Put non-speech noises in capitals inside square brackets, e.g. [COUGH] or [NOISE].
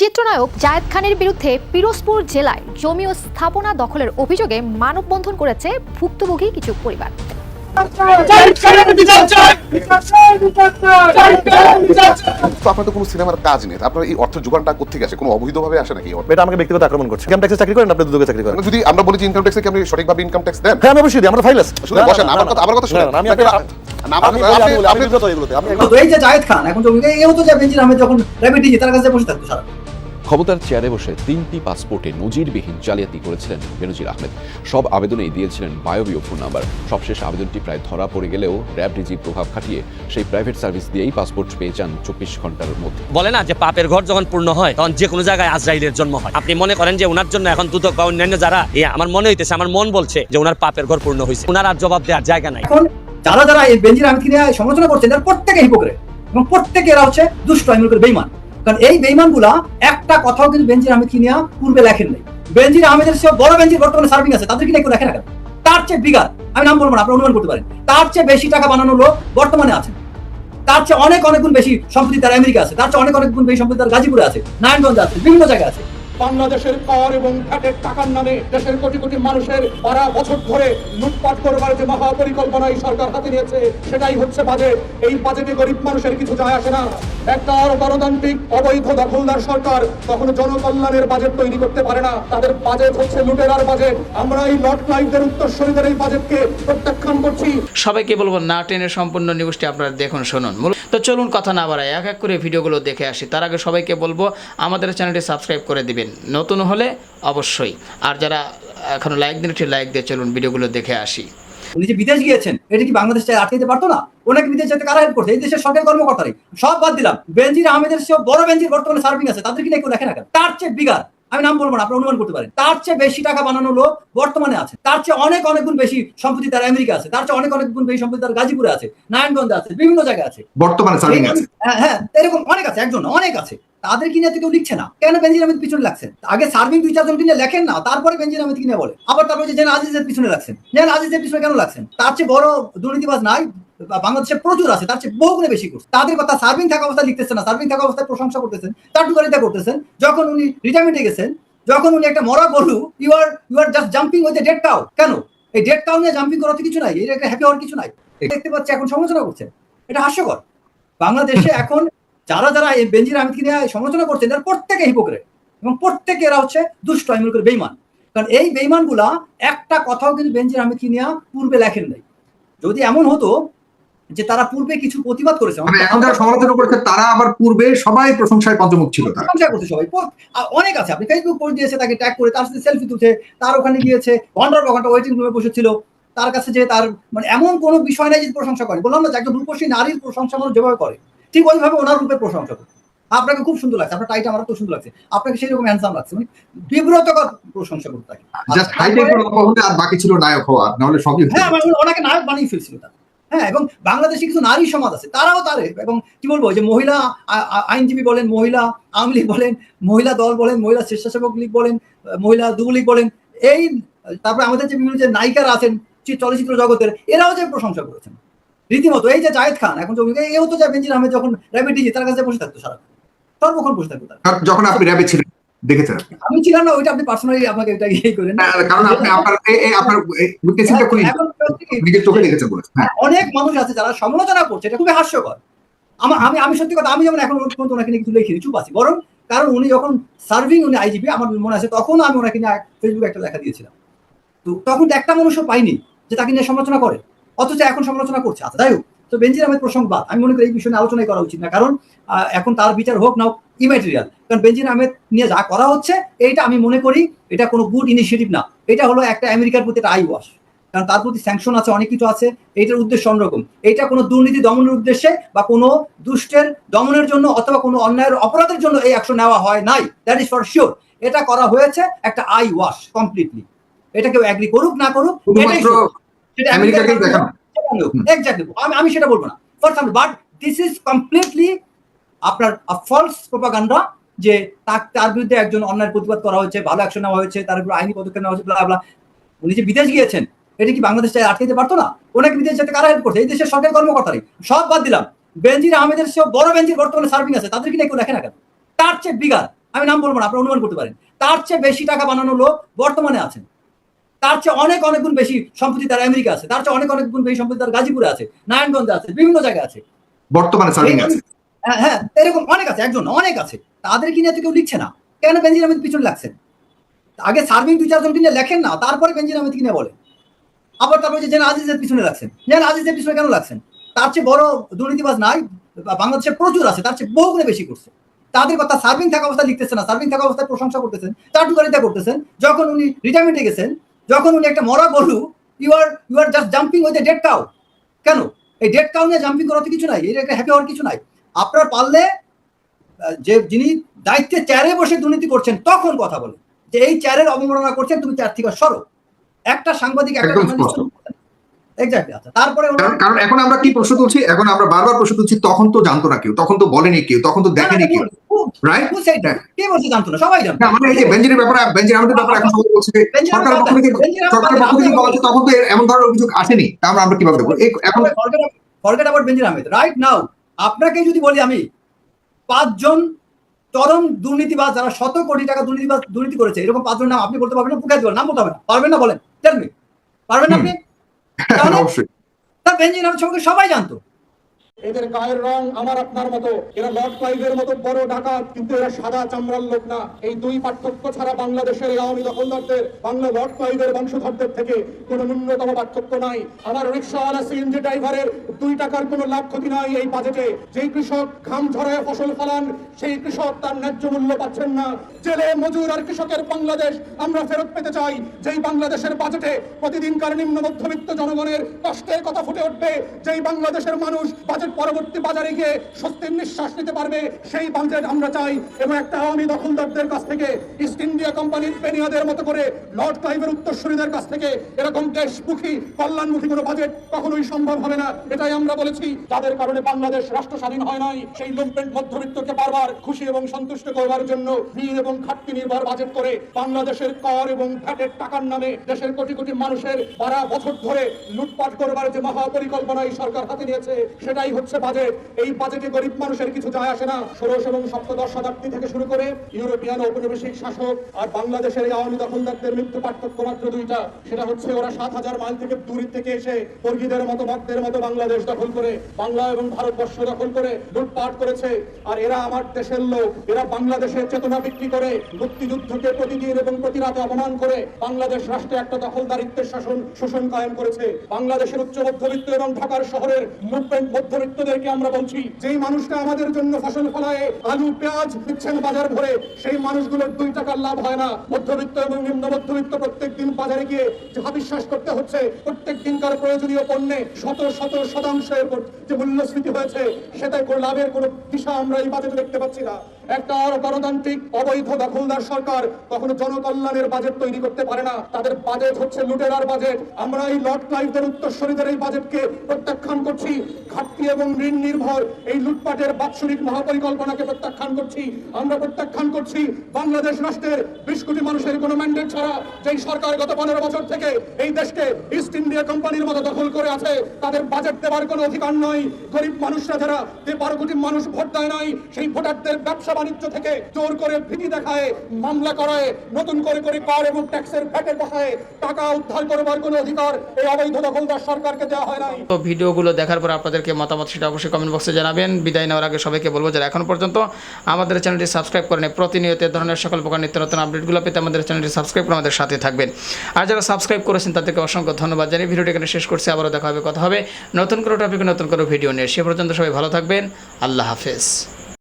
চিত্রনায়ক জায়েদ খানের বিরুদ্ধে পিরোজপুর জেলায় জমি ও স্থাপনা দখলের অভিযোগে মানববন্ধন করেছে ভুক্তভোগী কিছু পরিবার। আপনার তো কোনো সিনেমার কাজ নেই। আপনার এই অর্থ যোগানটা কোথেকে আসে? কোনো অবৈধভাবে আসে নাকি এই অর্থ? এটা আমাকে ব্যক্তিগত আক্রমণ করছে। ইনকাম ট্যাক্সে চাকরি করেন? আপনি দুদকে চাকরি করেন। মানে যদি আমরা বলি ইনকাম ট্যাক্সে কি আপনি সঠিকভাবে ইনকাম ট্যাক্স দেন? হ্যাঁ আমি অবশ্যই দিই, আমার ফাইল আছে শুনে বসেন আমার কথা আমার কথা শুনে না, না, আমি আপনাকে- না, আমার- আমি- আপনি- আমি- আমি আপনি- বিগত এগুলোতে, আমি তো এই যে জায়েদ খান এখন জমি এও তো যে বেঞ্জির আহমেদ যখন র্যাপিড তার কাছে বসে থাকতো সারা ক্ষমতার চেয়ারে বসে তিনটি পাসপোর্টে নজিরবিহীন জালিয়াতি করেছিলেন বেনজির আহমেদ। সব আবেদনেই দিয়েছিলেন বায়বীয় ফোন নাম্বার। সবশেষ আবেদনটি প্রায় ধরা পড়ে গেলেও র্যাব ডিজি প্রভাব খাটিয়ে সেই প্রাইভেট সার্ভিস দিয়েই পাসপোর্ট পেয়ে যান চব্বিশ ঘণ্টার মধ্যে। বলে না যে পাপের ঘর যখন পূর্ণ হয় তখন যে কোনো জায়গায় আজরাইলের জন্ম হয়। আপনি মনে করেন যে ওনার জন্য এখন দুদক বা অন্যান্য যারা এ আমার মনে হইতেছে আমার মন বলছে যে ওনার পাপের ঘর পূর্ণ হয়েছে ওনার আর জবাব দেওয়ার জায়গা নাই। এখন যারা যারা এই বেঞ্জির আহমেদকে নিয়ে সমালোচনা করছেন তারা প্রত্যেকে হিপোক্রেট এবং প্রত্যেকে এরা হচ্ছে দুষ্ট আমি বেইমান কারণ এই বেইমানগুলা একটা কথাও কিন্তু বেঞ্জির আহমেদ কিনিয়া পূর্বে লেখেন নাই। বেঞ্জির আহমেদের সব বড় বেঞ্জির বর্তমানে সার্ভিং আছে তাদের কিনে কেউ লেখে রাখেন তার চেয়ে বিগার আমি নাম বলব না আপনি অনুমান করতে পারেন। তার চেয়ে বেশি টাকা বানানো লোক বর্তমানে আছে তার চেয়ে অনেক অনেক গুণ বেশি সম্পত্তি তার আমেরিকা আছে, তার চেয়ে অনেক অনেক গুণ বেশি সম্পত্তি তার গাজীপুরে আছে, নারায়ণগঞ্জে আছে, বিভিন্ন জায়গায় আছে। বাংলাদেশের কর এবং ভ্যাটের টাকার নামে দেশের কোটি কোটি মানুষের সারা বছর ধরে লুটপাট করবার যে মহাপরিকল্পনা এই সরকার হাতে নিয়েছে, সেটাই হচ্ছে বাজেট। এই বাজেটে গরিব মানুষের কিছু যায় আসে না। একটা গণতান্ত্রিক, অবৈধ, দখলদার সরকার কখনো জনকল্যাণের বাজেট তৈরি করতে পারে না। তাদের বাজেট হচ্ছে লুটেরার বাজেট। আমরা এই লট লাইফদের উত্তরসূরিদের এই বাজেটকে প্রত্যাখ্যান করছি। সবাইকে বলব না টেনে সম্পূর্ণ নিউজটি আপনারা দেখুন, শুনুন। তো চলুন, কথা না বাড়াই এক এক করে ভিডিওগুলো দেখে আসি। তার আগে সবাইকে বলব, আমাদের চ্যানেলটি সাবস্ক্রাইব করে দিবেন। নতুন হলে অবশ্যই। আর যারা এখনও লাইক দিন একটি লাইক দিয়ে চলুন ভিডিওগুলো দেখে আসি। উনি যে বিদেশ গিয়েছেন এটা কি বাংলাদেশ চাই আটকে দিতে পারতো না? ওনাকে বিদেশ যেতে কারা হেল্প করছে? এই দেশের সরকারি কর্মকর্তারাই। সব বাদ দিলাম। বেঞ্জির আহমেদের সে বড় বেঞ্জির বর্তমানে সার্ভিং আছে। তাদের কিনে কেউ লেখে না তার চেয়ে বিগার আমি নাম বলব না আপনি অনুমান করতে পারেন। তার চেয়ে বেশি টাকা বানানো লোক বর্তমানে আছে। তার চেয়ে অনেক অনেক গুণ বেশি সম্পত্তি তার আমেরিকা আছে। তার চেয়ে অনেক অনেক গুণ বেশি সম্পত্তি তার গাজীপুরে আছে নারায়ণগঞ্জে আছে বিভিন্ন জায়গায় আছে। বর্তমানে হ্যাঁ হ্যাঁ এরকম অনেক আছে একজন অনেক আছে। তাদের কিনে তো কেউ লিখছে না। কেন বেঞ্জির আহমেদ পিছনে লাগছেন? আগে সার্ভিং দুই, চারজন কিনে লেখেন না, তারপরে বেঞ্জির আহমেদ কিনে বলে আবার তারপর যে আজিজের পিছনে লাগছেন। জেন আজিজের পিছনে কেন লাগছেন? তার চেয়ে বড় দুর্নীতিবাজ নাই, বাংলাদেশে প্রচুর আছে, তার চেয়ে বহু গুণে বেশি করছে। তাদের কথা সার্ভিং থাকা অবস্থায় লিখতেছেন না সার্ভিং থাকা অবস্থায় প্রশংসা করতেছেন, চাটুকারিতা করতেছেন। যখন উনি রিটায়ারমেন্টে গেছেন, যখন উনি একটা মরা গরু you are you are just jumping with dead cow কেন? এই ডেড কাউ নিয়ে জাম্পিং করাতে কিছু নাই এটা একটা হ্যাপি হওয়ার কিছু নাই। দেখতে পাচ্ছি এখন সমালোচনা করছে এটা হাস্যকর। বাংলাদেশে এখন যারা যারা এই বেঞ্জির আহমেদকে নিয়ে সমালোচনা করছেন তারা প্রত্যেকে হিপোক্রেট এবং প্রত্যেকে এরা হচ্ছে দুষ্ট আমি মনে করি বেইমান কারণ এই বেইমানগুলা একটা কথাও কিন্তু বেঞ্জির আহমেদকে নিয়ে পূর্বে লেখেন নাই। যদি এমন হতো যে তারা পূর্বে কিছু প্রতিবাদ করেছে মানে এখন যারা সমালোচনা করেছে তারা আবার পূর্বে সবাই প্রশংসায় পঞ্চমুখ ছিল প্রশংসা করছে সবাই। অনেক আছে। আপনি ফেসবুক পোস্ট দিয়েছে তাকে ট্যাগ করে তার সাথে সেলফি তুলছে তার ওখানে গিয়েছে ঘণ্টার পর ঘণ্টা ওয়েটিং রুমে বসেছিল তার কাছে যে তার মানে এমন কোনো বিষয় নাই যে প্রশংসা করে। বললাম না যে একজন রূপসী নারীর প্রশংসা মানুষ যেভাবে করে। ঠিক ওইভাবে ওনার রূপের প্রশংসা করে আপনাকে খুব সুন্দর লাগছে আপনার টাইটা আমার তো সুন্দর লাগছে। আপনাকে সেই রকম হ্যান্ডসাম লাগছে মানে বিব্রতকর প্রশংসা করতে থাকে। জাস্ট আর বাকি ছিল নায়ক হওয়া সবই হ্যাঁ মানে ওনাকে নায়ক বানিয়ে ফেলছিল তারা। হ্যাঁ এবং বাংলাদেশে কিছু নারী সমাজ আছে তারাও তারে এবং কি বলব যে মহিলা আইনজীবী বলেন মহিলা আওয়ামী লীগ বলেন মহিলা দল বলেন মহিলা স্বেচ্ছাসেবক লীগ বলেন মহিলা যুবলীগ বলেন এই তারপরে আমাদের যে বিভিন্ন যে নায়িকারা আছেন চলচ্চিত্র জগতের এরাও যে প্রশংসা করেছেন। রীতিমতো এই যে জায়েদ খান এখন জমি এও তো যে বেঞ্জির আহমেদ যখন র্যাপিড ডিজি তার কাছে বসে থাকতো সারা সর্বক্ষণ বসে থাকতো যখন আপনি র্যাবে ছিলেন দেখেছেন? আমি ছিলাম না ওইটা আপনি পার্সোনালি আপনাকে এটা ইয়ে করেন। কারণ আপনি আপনার আপনার খুবই নিজের চোখে দেখেছেন বলেছেন হ্যাঁ। অনেক মানুষ আছে যারা সমালোচনা করছে এটা খুবই হাস্যকর। আমার আমি আমি সত্যি কথা আমি যেমন এখন পর্যন্ত ওনাকে নিয়ে কিছু লিখিনি চুপ আছি। বরং কারণ উনি যখন সার্ভিং উনি আইজিপি আমার মনে আছে তখন আমি ওনাকে নিয়ে ফেসবুকে একটা লেখা দিয়েছিলাম। তো তখন একটা মানুষও পাইনি যে তাকে নিয়ে সমালোচনা করে। অথচ এখন সমালোচনা করছে। আচ্ছা যাই হোক তো বেঞ্জির আহমেদ প্রসঙ্গ বাদ আমি মনে করি এই বিষয়ে আলোচনাই করা উচিত না কারণ এখন তার বিচার হোক নাও ইম্যাটেরিয়াল কারণ বেঞ্জির আহমেদ নিয়ে যা করা হচ্ছে এইটা আমি মনে করি এটা কোনো গুড ইনিশিয়েটিভ না। এটা হলো একটা আমেরিকার প্রতি একটা আই ওয়াশ কারণ তার প্রতি স্যাংশন আছে অনেক কিছু আছে এইটার উদ্দেশ্য অন্যরকম। এইটা কোনো দুর্নীতি দমনের উদ্দেশ্যে বা কোনো দুষ্টের দমনের জন্য অথবা কোনো অন্যায়ের অপরাধের জন্য এই অ্যাকশন নেওয়া হয় নাই। দ্যাট ইজ ফর শিওর এটা করা হয়েছে একটা আই ওয়াশ কমপ্লিটলি এটা কেউ অ্যাগ্রি করুক না করুক। সেটা আমেরিকাকেই দেখানো। এক্স্যাক্টলি আমি সেটা বলব না। For but this is completely আপনার ফলস প্রোপাগান্ডা যে তার বিরুদ্ধে একজন অন্যায় প্রতিবাদ করা হয়েছে ভালো অ্যাকশন নেওয়া হয়েছে তার উপর আইনি পদক্ষেপ নেওয়া হয়েছে। উনি যে বিদেশ গিয়েছেন এটা কি বাংলাদেশ আটকে দিতে পারতো না? ওনাকে বিদেশ যেতে কারা হেল্প করছে? এই দেশের সরকারি কর্মকর্তারাই। সব বাদ দিলাম। বেঞ্জির আহমেদের সে বড় বেঞ্জির বর্তমানে সার্ভিং আছে। তাদের কিনে কেউ লেখে না কেন? তার চেয়ে বিগার আমি নাম বলব না আপনারা অনুমান করতে পারেন। তার চেয়ে বেশি টাকা বানানো লোক বর্তমানে আছেন। তার চেয়ে অনেক অনেক গুণ বেশি সম্পত্তি তার আমেরিকা আছে। তার চেয়ে অনেক অনেক গুণ বেশি সম্পত্তি তার গাজীপুরে আছে নারায়ণগঞ্জে আছে বিভিন্ন জায়গায় আছে। বর্তমানে সার্ভিং আছে। হ্যাঁ হ্যাঁ এরকম অনেক আছে একজন অনেক আছে। তাদের কিনে তো কেউ লিখছে না। কেন বেঞ্জিন আহমেদ পিছনে লাগছেন? আগে সার্ভিং দুই চারজন কিনে লেখেন না তারপরে বেঞ্জিন আহমেদ কিনে বলে। আবার তারপরে যে জেন আজিজের পিছনে লাগছেন। জেন আজিজের পিছনে কেন লাগছেন? তার চেয়ে বড় দুর্নীতিবাজ নাই বাংলাদেশে প্রচুর আছে তার চেয়ে বহু গুণে বেশি করছে। তাদের কথা সার্ভিং থাকা অবস্থায় লিখতেছে না সার্ভিং থাকা অবস্থায় প্রশংসা করতেছেন চাটুকারিতা করতেছেন। যখন উনি রিটায়ারমেন্টে গেছেন যখন উনি একটা মরা গরু you are you are just jumping with a dead cow কেন? এই ডেড কাউ নিয়ে জাম্পিং করাতে কিছু নাই এটা একটা হ্যাপি হওয়ার কিছু নাই। আপনার পারলে যে যিনি দায়িত্বে চেয়ারে বসে দুর্নীতি করছেন তখন কথা বলে যে এই চেয়ারের অবমাননা করছেন তুমি চেয়ার থেকে সরো। একটা সাংবাদিক একটা। এক্স্যাক্টলি আচ্ছা। তারপরে কারণ এখন আমরা কি প্রশ্ন তুলছি? এখন আমরা বারবার প্রশ্ন তুলছি তখন তো জানতো না কেউ তখন তো বলেনি কেউ তখন তো দেখেনি কেউ? কে বলছে জানতো না? সবাই জানতো। মানে এই যে বেঞ্জিনের ব্যাপারে বেঞ্জিন আমাদের ব্যাপারে এখন সবাই বলছে যে পক্ষ থেকে বেঞ্জিন পক্ষ থেকে বলা তখন তো এমন ধরনের অভিযোগ আসেনি তা আমরা আমরা কীভাবে দেখব? এখন ফরগেট অ্যাবাউট বেঞ্জির আহমেদ। রাইট নাও আপনাকে যদি বলি আমি পাঁচজন চরম দুর্নীতিবাজ যারা শত কোটি টাকা দুর্নীতিবাজ দুর্নীতি করেছে এরকম পাঁচজন নাম আপনি বলতে পারবেন না দিবেন নাম বলতে হবে না। পারবেন না বলেন? পারবেন না আপনি? [LAUGHS] অবশ্যই। তা বেঞ্জিন সবাই জানতো। এদের গায়ের রং আমার আপনার মতো। এরা লর্ড ক্লাইভের মতো বড় ডাকাত, কিন্তু এরা সাদা চামড়ার লোক না। এই দুই পার্থক্য ছাড়া বাংলাদেশের আওয়ামী দখলদারদের, বাংলা লর্ড ক্লাইভের বংশধরদের থেকে কোনো ন্যূনতম পার্থক্য নাই। আমার রিক্সাওয়ালা সিএনজি ড্রাইভারের দুই টাকার কোনো লাভ ক্ষতি নাই এই বাজেটে। যেই কৃষক ঘাম ঝরায় ফসল ফলান, সেই কৃষক তার ন্যায্য মূল্য পাচ্ছেন না। জেলে মজুর আর কৃষকের বাংলাদেশ আমরা ফেরত পেতে চাই। যেই বাংলাদেশের বাজেটে প্রতিদিনকার নিম্ন মধ্যবিত্ত জনগণের কষ্টের কথা ফুটে উঠবে, যেই বাংলাদেশের মানুষ বাজেট পরবর্তী বাজারে গিয়ে স্বস্তির নিঃশ্বাস নিতে পারবে, সেই বাজেট আমরা চাই। এবং একটা আওয়ামী দখলদারদের কাছ থেকে ইস্ট ইন্ডিয়া কোম্পানির পেনিয়াদের মতো করে লর্ড ক্লাইভের উত্তরসূরিদের কাছ থেকে, এরকম দেশমুখী, কল্যাণমুখী কোনো বাজেট কখনোই সম্ভব হবে না। এটাই আমরা বলেছি। যাদের কারণে বাংলাদেশ রাষ্ট্র স্বাধীন হয় নাই, সেই লুম্পেন্ট মধ্যবিত্তকে বারবার খুশি এবং সন্তুষ্ট করবার জন্য ভিড় এবং খাটতি নির্ভর বাজেট করে বাংলাদেশের কর এবং ভ্যাটের টাকার নামে দেশের কোটি কোটি মানুষের বারা বছর ধরে লুটপাট করবার যে মহাপরিকল্পনা এই সরকার হাতে নিয়েছে, সেটাই হচ্ছে বাজেট। এই বাজেটে গরিব মানুষের কিছু যায় আসে না। ষোড়শ এবং সপ্তদশ শতাব্দী থেকে শুরু করে ইউরোপিয়ান ঔপনিবেশিক শাসক আর বাংলাদেশের এই আওয়ামী দখলদারদের মৃত্যু পার্থক্য মাত্র দুইটা। সেটা হচ্ছে ওরা সাত হাজার মাইল থেকে দূর থেকে এসে বর্গীদের মতো মতদের মতো বাংলাদেশ দখল করে, বাংলা এবং ভারতবর্ষ দখল করে লুটপাট করেছে। আর এরা আমার দেশের লোক। এরা বাংলাদেশের চেতনা বিক্রি করে, মুক্তিযুদ্ধকে প্রতিদিন এবং প্রতি রাতে অপমান করে বাংলাদেশ রাষ্ট্রে একটা দখলদারিত্বের শাসন, শোষণ কায়েম করেছে। বাংলাদেশের উচ্চ মধ্যবিত্ত এবং ঢাকার শহরের মুভমেন্ট মধ্যবিত্তদেরকে আমরা বলছি, যেই মানুষটা আমাদের জন্য ফসল ফলায়, আলু, পেঁয়াজ দিচ্ছেন বাজার ভরে, সেই মানুষগুলোর দুই টাকার লাভ হয় না। মধ্যবিত্ত এবং নিম্ন মধ্যবিত্ত প্রত্যেক দিন বাজারে গিয়ে যা বিশ্বাস করতে হচ্ছে, প্রত্যেক দিনকার প্রয়োজনীয় পণ্যে শত শত শতাংশের যে মূল্যস্ফীতি হয়েছে সেটাই লাভের কোনো দিশা আমরা এই বাজেটে দেখতে পাচ্ছি না। একটা গণতান্ত্রিক অবৈধ দখলদার সরকার কখনো জনকল্যাণের বাজেট তৈরি করতে পারে না। তাদের বাজেট হচ্ছে লুটেরার বাজেট আমরা এই লর্ড ক্লাইভদের উত্তরসূরিদের এই বাজেটকে প্রত্যাখ্যান করছি। ঘাটতি এবং ঋণ নির্ভর এই লুটপাটের বাৎসরিক মহাপরিকল্পনাকে প্রত্যাখ্যান করছি। আমরা প্রত্যাখ্যান করছি বাংলাদেশ রাষ্ট্রের বিশ কোটি মানুষের কোনো ম্যান্ডেট ছাড়া। যেই সরকার গত পনেরো বছর থেকে এই দেশকে ইস্ট ইন্ডিয়া কোম্পানির মতো দখল করে আছে, তাদের বাজেট দেওয়ার কোনো অধিকার নয় গরিব মানুষরা যারা যে বারো কোটি মানুষ ভোট দেয় নাই, সেই ভোটারদের ব্যবসা বাণিজ্য থেকে জোর করে ভীতি দেখায়, মামলা করায়, নতুন করে করে কর এবং ট্যাক্সের ভ্যাটের দেখায় টাকা উদ্ধার করবার কোনো অধিকার এই অবৈধ দখলদার সরকারকে দেওয়া হয় নাই। তো ভিডিওগুলো দেখার পর আপনাদেরকে মতামত সেটা অবশ্যই কমেন্ট বক্সে জানাবেন। বিদায় নেওয়ার আগে সবাইকে বলব যারা এখন পর্যন্ত আমাদের চ্যানেলটি সাবস্ক্রাইব করেন, প্রতিনিয়ত ধরনের সকল প্রকার নিত্য নতুন আপডেটগুলো পেতে আমাদের চ্যানেলটি সাবস্ক্রাইব করে আমাদের সাথে থাকবেন। আর যারা সাবস্ক্রাইব করেছেন তাদেরকে অসংখ্য ধন্যবাদ জানিয়ে ভিডিওটি এখানে শেষ করছি। আবারও দেখা হবে, কথা হবে নতুন করে টপিকে নতুন করে ভিডিও নিয়ে। সে পর্যন্ত সবাই ভালো থাকবেন। আল্লাহ হাফেজ।